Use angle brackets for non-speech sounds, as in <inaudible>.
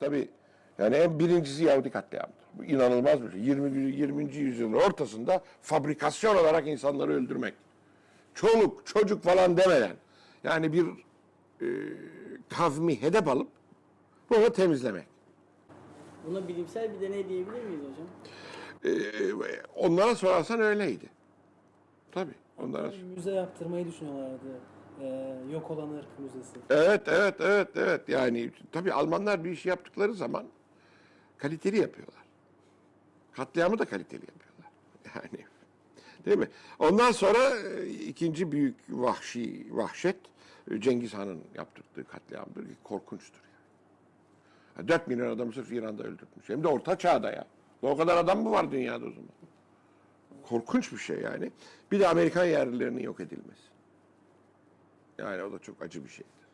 Tabii yani en birincisi Yahudi katliamıdır. Bu inanılmaz bir şey. 20. 20. yüzyılın ortasında fabrikasyon olarak insanları öldürmek. Çoluk, çocuk falan demeden. Yani bir e, kavmi hedef alıp bunu temizlemek. Buna bilimsel bir deney diyebilir miyiz hocam? E, onlara sorarsan öyleydi. Tabii. Onlara Müze yaptırmayı düşünüyorlardı. Ee, yok olan ırk müzesi. Evet, evet, evet, evet. Yani tabii Almanlar bir iş yaptıkları zaman kaliteli yapıyorlar. Katliamı da kaliteli yapıyorlar. <laughs> Yani değil mi? Ondan sonra e, ikinci büyük vahşi vahşet e, Cengiz Han'ın yaptırdığı katliamdır. Korkunçtur yani. 4 milyon adamı sırf İran'da öldürtmüş. Hem de orta çağda ya. O kadar adam mı var dünyada o zaman? Korkunç bir şey yani. Bir de Amerikan yerlilerinin yok edilmesi. Yani o da çok acı bir şeydir.